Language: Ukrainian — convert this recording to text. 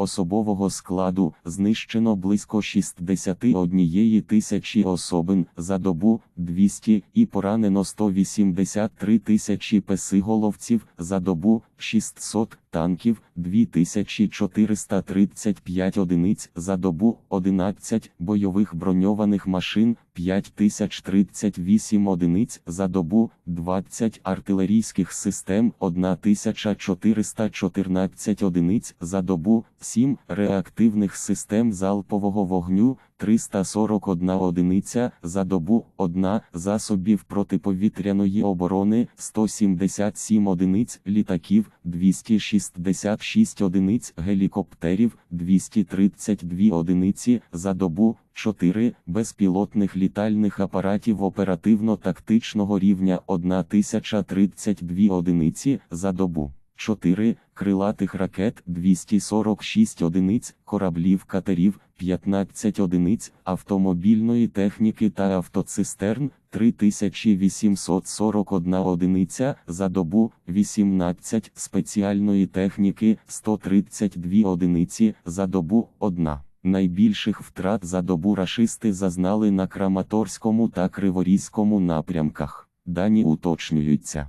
Особового складу знищено близько 61 тисячі особин за добу 200 і поранено 183 тисячі песиголовців за добу 600 танків 2435 одиниць за добу 11 бойових броньованих машин 5038 одиниць за добу 20 артилерійських систем 1414 одиниць за добу 7 реактивних систем залпового вогню 341 одиниця за добу 1 засобів протиповітряної оборони 177 одиниць літаків 266 одиниць гелікоптерів 232 одиниці за добу 4 безпілотних літальних апаратів оперативно-тактичного рівня 1032 одиниці за добу. 4 крилатих ракет 246 одиниць, кораблів катерів 15 одиниць, автомобільної техніки та автоцистерн 3841 одиниця за добу, 18 спеціальної техніки 132 одиниці за добу 1. Найбільших втрат за добу рашисти зазнали на Краматорському та Криворізькому напрямках. Дані уточнюються.